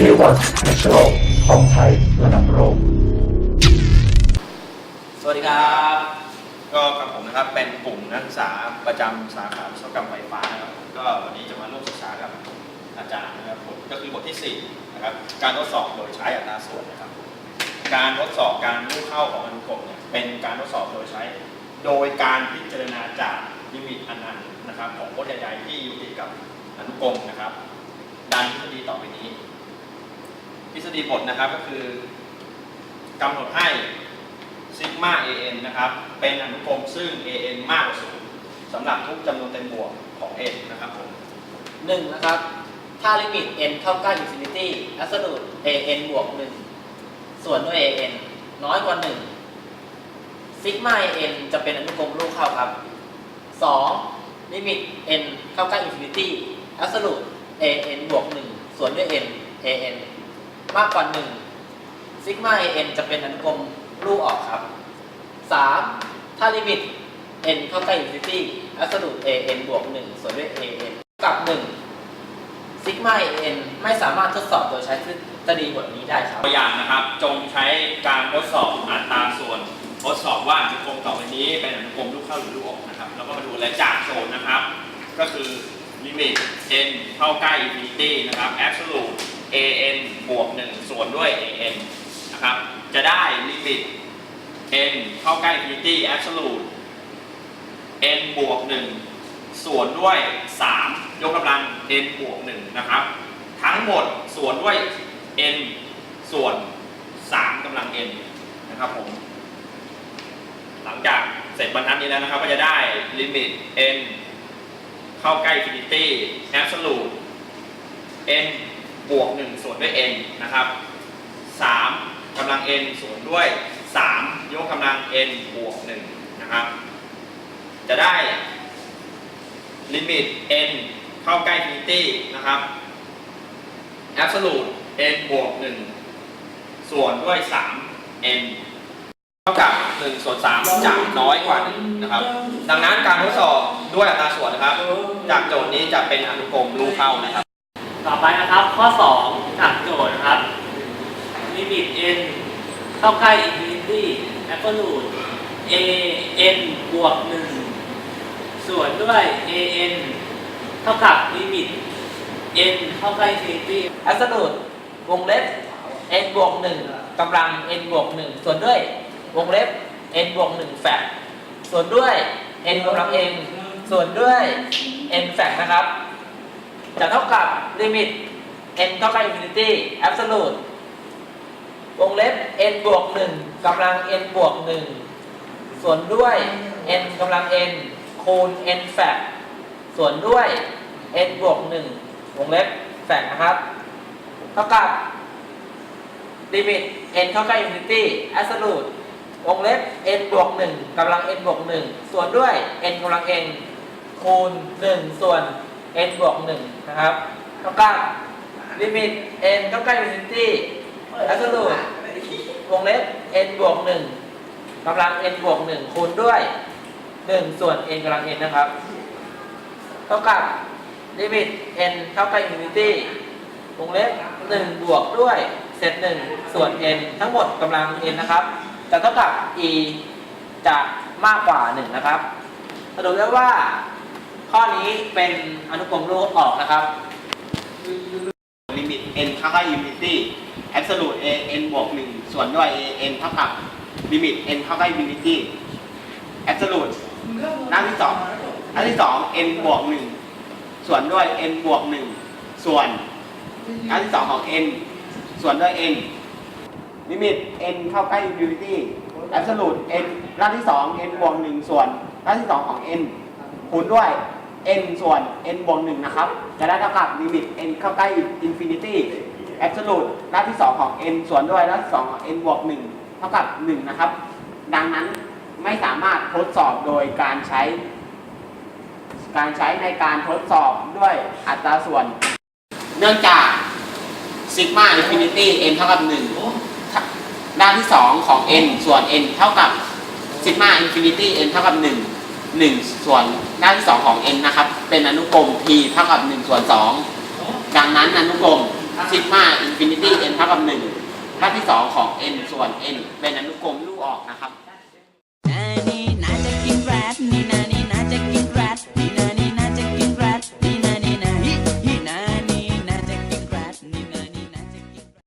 K1 National ของไทยระดับโลกสวัสดีครับ ก็กับผมนะครับเป็นกลุ่มนักศึกษาประจำสาขาวิศวกรรมไฟฟ้านะครับก็วันนี้จะมาร่วมศึกษากับอาจารย์นะครับผมก็คือบทที่4นะครับการทดสอบโดยใช้อัตราส่วนนะครับ การทดสอบการรู้เข้าของอนุกรมเนี่ยเป็นการทดสอบโดยใช้ โดยการพิจารณาจากลิมิตอนันต์นะครับของพจน์ใดๆที่อยู่ติดกับอนุกรมนะครับดังทฤษฎีต่อไปนี้ ฤษฎีบทนะครับก็คือกำหนดให้ซิกมา an นะครับเป็นอนุกรมซึ่ง an มากกว่าศูนย์สำหรับทุกจำนวนเต็มบวกของ n นะครับผมหนึ่งนะครับ ถ้าลิมิต n เข้าใกล้ infinity absolute an บวกหนึ่งส่วนด้วย an น้อยกว่าหนึ่งซิกมา an จะเป็นอนุกรมลูกเข้าครับสองลิมิต n เข้าใกล้ infinity absolute an บวกหนึ่งส่วนด้วย n an มากกว่าหนึ่งซิกมา an จะเป็นอนุกรมลูกออกครับสามถ้าลิมิต n เข้าใกล้ infinity absolute an บวกหนึ่งส่วนด้วย an กับหนึ่งซิกมา n ไม่สามารถทดสอบโดยใช้ทฤษฎีบทนี้ได้ครับ ตัวอย่างนะครับ จงใช้การทดสอบอัตราส่วน ทดสอบว่าอนุกรมต่อไปนี้เป็นอนุกรมลูกเข้าหรือลูกออกนะครับ แล้วก็มาดูและจากโจทย์นะครับ ก็คือลิมิต n เข้าใกล้ infinity นะครับ absolute an บวก 1 ส่วนด้วย an นะครับ จะได้ลิมิต n เข้าใกล้ infinity absolute n บวก 1 ส่วนด้วย 3 ยกกำลัง n บวก 1 นะครับ ทั้งหมดส่วนด้วย n ส่วน 3กำลัง n นะครับผม หลังจากเสร็จบรรทัดนี้แล้วนะครับ ก็จะได้ลิมิต n เข้าใกล้ infinity absolute n บวก 1 ส่วนด้วย n นะครับ 3กำลัง n ส่วนด้วย 3 ยกกำลัง n บวก 1 นะครับ จะได้ลิมิต n เข้าใกล้ infinity นะครับ absolute n บวก 1 ส่วนด้วย 3 n เท่ากับ 1 ส่วน 3จะน้อยกว่า 1 นะครับ ดังนั้นการทดสอบด้วยอัตราส่วนนะครับ จากโจทย์นี้จะเป็นอนุกรมรูเข้านะครับ ต่อไปนะครับข้อ2จากโจทย์นะครับลิมิต n เข้าใกล้ infinity absolute a n บวก1ส่วนด้วย a n เท่ากับลิมิต n เข้าใกล้ infinity absolute วงเล็บ n บวก1กำลัง n บวก1ส่วนด้วยวงเล็บ n บวก1แฟกส่วนด้วย n กำลัง n ส่วนด้วย n แฟกนะครับ จะเท่ากับลิมิต n เข้าใกล้ infinity absolute วงเล็บ n บวก1กำลัง n บวก1ส่วนด้วย n กำลัง n คูณ n แฟกส่วนด้วย n บวก1วงเล็บแฟกนะครับ เท่ากับลิมิต n เข้าใกล้ infinity absolute วงเล็บ n บวก1กำลัง n บวก1ส่วนด้วย n กำลัง n คูณ 1 ส่วน n บวก1นะครับเท่ากับลิมิต n เข้าใกล้ infinity absolute วงเล็บ n บวก1กำลัง n บวก1คูณด้วย1ส่วน n กำลัง n นะครับ เท่ากับลิมิต n เข้าใกล้ infinity วงเล็บ1บวกด้วยเศษ1ส่วน n ทั้งหมดกำลัง n นะครับ จะเท่ากับ e จะมากกว่า 1 นะครับสรุปได้ว่า ข้อนี้เป็นอนุกรมรูปออกนะครับ ลิมิต n เข้าใกล้ infinity absolute a n บวก1ส่วนด้วย a n เท่ากับลิมิต n เข้าใกล้ infinity absolute หน้าที่สองหน้าที่สอง n บวก1ส่วนด้วย n บวก1ส่วนหน้าที่สองของ n ส่วนด้วย n ลิมิต n เข้าใกล้ infinity absolute n หน้าที่สอง n บวก1ส่วนหน้าที่สองของ n คูณด้วย n ส่วน n บวก1นะครับ จะได้เท่ากับลิมิต n เข้าใกล้ infinity absolute หน้าที่ 2 ของ n ส่วนด้วยหน้าที่2ของ n บวก1เท่ากับ 1 นะครับ ดังนั้นไม่สามารถทดสอบโดยการใช้ การใช้ในการทดสอบด้วยอัตราส่วน เนื่องจากซิกมา infinity n เท่ากับ 1 ด้านที่ 2 ของ n ส่วน n เท่ากับซิกมา infinity n เท่ากับ 1 1 ส่วนด้านที่ 2 ของ n นะครับ เป็นอนุกรม p เท่ากับ 1 ส่วน 2 ดังนั้นอนุกรมซิกมาอินฟินิตี้ n เท่ากับหนึ่งค่าที่สองของ n ส่วน n เป็นอนุกรมลูกออกนะครับ